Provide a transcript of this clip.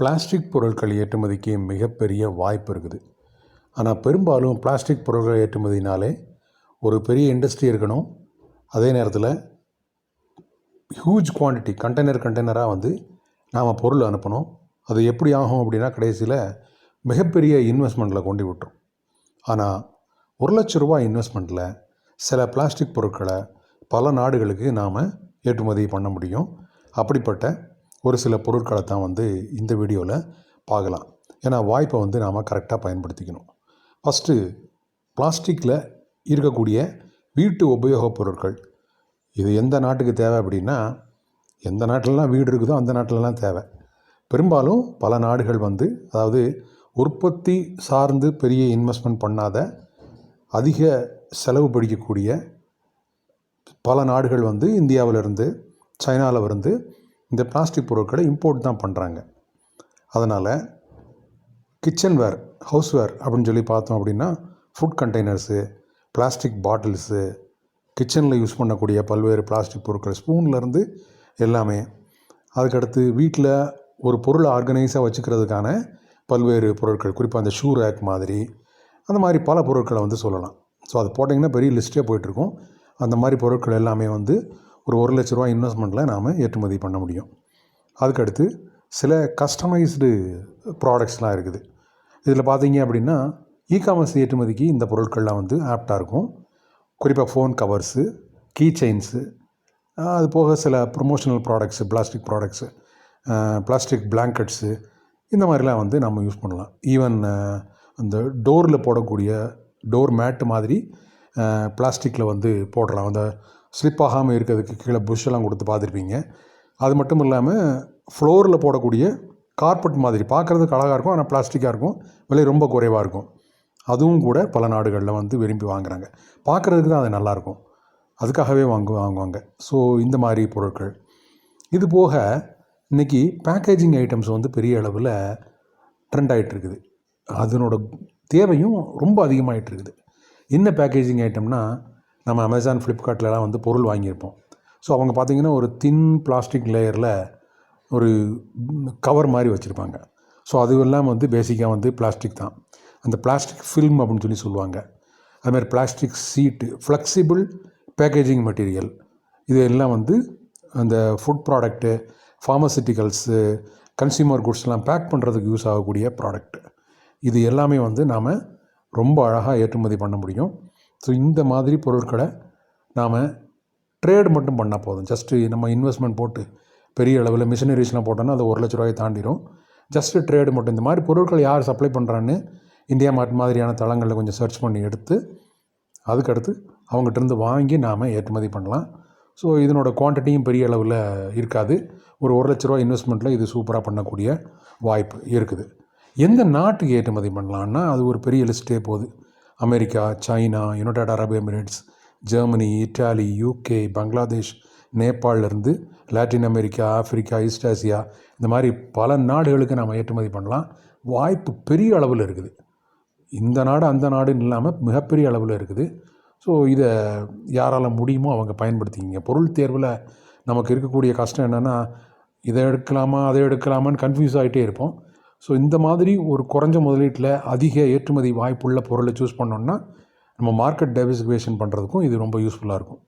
Plastic பொருட்கள் ஏற்றுமதிக்கு மிகப்பெரிய வாய்ப்பு இருக்குது. ஆனால் பெரும்பாலும் பிளாஸ்டிக் பொருட்கள் ஏற்றுமதினாலே ஒரு பெரிய இண்டஸ்ட்ரி இருக்கணும். அதே நேரத்தில் ஹியூஜ் குவான்டிட்டி கண்டெய்னர் கண்டெய்னராக வந்து நாம் பொருள் அனுப்பணும். அது எப்படி ஆகும் அப்படின்னா கடைசியில் மிகப்பெரிய இன்வெஸ்ட்மெண்ட்டில் கொண்டு விட்டுரும். ஆனால் ஒரு லட்ச ரூபாய் இன்வெஸ்ட்மெண்ட்டில் சில பிளாஸ்டிக் பொருட்களை பல நாடுகளுக்கு நாம் ஏற்றுமதி பண்ண முடியும். அப்படிப்பட்ட ஒரு சில பொருட்களை தான் வந்து இந்த வீடியோவில் பார்க்கலாம். ஏன்னா வாய்ப்பை வந்து நாம் கரெக்டாக பயன்படுத்திக்கணும். ஃபஸ்ட்டு பிளாஸ்டிக்கில் இருக்கக்கூடிய வீட்டு உபயோகப் பொருட்கள். இது எந்த நாட்டுக்கு தேவை அப்படின்னா எந்த நாட்டிலலாம் வீடு இருக்குதோ அந்த நாட்டிலலாம் தேவை. பெரும்பாலும் பல நாடுகள் வந்து அதாவது உற்பத்தி சார்ந்து பெரிய இன்வெஸ்ட்மெண்ட் பண்ணாத அதிக செலவு பிடிக்கக்கூடிய பல நாடுகள் வந்து இந்தியாவிலிருந்து சைனாவில் இருந்து இந்த பிளாஸ்டிக் பொருட்களை இம்போர்ட் தான் பண்ணுறாங்க அதனால் கிச்சன் வேர் அப்படின்னு சொல்லி பார்த்தோம் அப்படின்னா ஃபுட் கண்டெய்னர்ஸு பிளாஸ்டிக் பாட்டில்ஸு கிச்சனில் யூஸ் பண்ணக்கூடிய பல்வேறு பிளாஸ்டிக் பொருட்கள் ஸ்பூன்லேருந்து எல்லாமே. அதுக்கடுத்து வீட்டில் ஒரு பொருளை ஆர்கனைஸாக வச்சுக்கிறதுக்கான பல்வேறு பொருட்கள் குறிப்பாக அந்த ஷூ ரேக் மாதிரி அந்த மாதிரி பல பொருட்களை வந்து சொல்லலாம். ஸோ அது போட்டிங்கன்னா பெரிய லிஸ்ட்டே போயிட்டுருக்கும் அந்த மாதிரி பொருட்கள் எல்லாமே வந்து ஒரு ஒரு லட்ச ரூபா இன்வெஸ்ட்மெண்ட்டில் நாம் ஏற்றுமதி பண்ண முடியும். அதுக்கடுத்து சில கஸ்டமைஸ்டு ப்ராடக்ட்ஸ்லாம் இருக்குது. இதில் பார்த்தீங்க அப்படின்னா இ காமர்ஸ் ஏற்றுமதிக்கு இந்த பொருட்கள்லாம் வந்து ஆப்டாக இருக்கும். குறிப்பாக ஃபோன் கவர்ஸு கீ செயின்ஸு அது போக சில promotional products plastic products plastic blankets இந்த மாதிரிலாம் வந்து நம்ம யூஸ் பண்ணலாம். ஈவன் அந்த டோரில் போடக்கூடிய டோர் மேட்டு மாதிரி பிளாஸ்டிக்கில் வந்து போடலாம். அந்த ஸ்லிப் ஆகாமல் இருக்கிறதுக்கு கீழே புஷ்ஷெல்லாம் கொடுத்து பார்த்துருப்பீங்க. அது மட்டும் இல்லாமல் ஃப்ளோரில் போடக்கூடிய கார்பெட் மாதிரி பார்க்குறதுக்கு அழகாக இருக்கும். ஆனால் பிளாஸ்டிக்காக இருக்கும். விலை ரொம்ப குறைவாக இருக்கும். அதுவும் கூட பல நாடுகளில் வந்து விரும்பி வாங்குறாங்க. பார்க்குறதுக்கு தான் அது நல்லாயிருக்கும் அதுக்காகவே வாங்கு வாங்குவாங்க. ஸோ இந்த மாதிரி பொருட்கள். இது போக இன்றைக்கி பேக்கேஜிங் ஐட்டம்ஸ் வந்து பெரிய அளவில் ட்ரெண்ட் ஆகிட்டுருக்குது அதனோட தேவையும் ரொம்ப அதிகமாகிட்டு இருக்குது. என்ன பேக்கேஜிங் ஐட்டம்னால் நம்ம அமேசான் ஃப்ளிப்கார்ட்லலாம் வந்து பொருள் வாங்கியிருப்போம். ஸோ அவங்க பார்த்திங்கன்னா ஒரு தின் பிளாஸ்டிக் லேயரில் ஒரு கவர் மாதிரி வச்சுருப்பாங்க. ஸோ அதுவெல்லாம் வந்து பேசிக்காக வந்து பிளாஸ்டிக் தான். அந்த பிளாஸ்டிக் ஃபில்ம் அப்படின்னு சொல்லி சொல்லுவாங்க. அதுமாதிரி plastic sheet flexible packaging material இது எல்லாம் வந்து அந்த ஃபுட் ப்ராடக்ட்டு ஃபார்மசிட்டிக்கல்ஸு கன்சியூமர் குட்ஸ்லாம் பேக் பண்ணுறதுக்கு யூஸ் ஆகக்கூடிய ப்ராடக்ட் இது எல்லாமே வந்து நாம் ரொம்ப அழகாக ஏற்றுமதி பண்ண முடியும். ஸோ இந்த மாதிரி பொருட்களை நாம் ட்ரேடு மட்டும் பண்ணால் போதும். ஜஸ்ட்டு நம்ம இன்வெஸ்ட்மெண்ட் போட்டு பெரிய அளவில் மிஷினரிஸ்லாம் போட்டோன்னா அது ஒரு லட்ச ரூபாயை தாண்டிடும் ஜஸ்ட்டு ட்ரேடு மட்டும். இந்த மாதிரி பொருட்கள் யார் சப்ளை பண்ணுறான்னு இந்தியா மார்ட் மாதிரியான தளங்களில் கொஞ்சம் சர்ச் பண்ணி எடுத்து அதுக்கடுத்து அவங்ககிட்டருந்து வாங்கி நாம் ஏற்றுமதி பண்ணலாம். ஸோ இதனோட குவான்டிட்டியும் பெரிய அளவில் இருக்காது. ஒரு ஒரு லட்ச ரூபா இன்வெஸ்ட்மெண்ட்டில் இது சூப்பராக பண்ணக்கூடிய வாய்ப்பு இருக்குது. எந்த நாட்டுக்கு ஏற்றுமதி பண்ணலான்னா அது ஒரு பெரிய லிஸ்ட்டே போகுது. America China United Arab Emirates Germany Italy UK Bangladesh நேபாளிலேருந்து Latin America Africa East Asia இந்த மாதிரி பல நாடுகளுக்கு நாம் ஏற்றுமதி பண்ணலாம். வாய்ப்பு பெரிய அளவில் இருக்குது. இந்த நாடு அந்த நாடுன்னு இல்லாமல் மிகப்பெரிய அளவில் இருக்குது. ஸோ இதை யாரால் முடியுமோ அவங்க பயன்படுத்திக்கிங்க. பொருள் தேர்வில் நமக்கு இருக்கக்கூடிய கஷ்டம் என்னென்னா இதை எடுக்கலாமா அதை எடுக்கலாமான்னு கன்ஃபியூஸ் ஆகிட்டே இருப்போம். ஸோ இந்த மாதிரி ஒரு குறைஞ்ச முதலீட்டில் அதிக ஏற்றுமதி வாய்ப்புள்ள பொருளை சூஸ் பண்ணோன்னா நம்ம மார்க்கெட் டைவர்சிஃபிகேஷன் பண்ணுறதுக்கும் இது ரொம்ப யூஸ்ஃபுல்லாக இருக்கும்.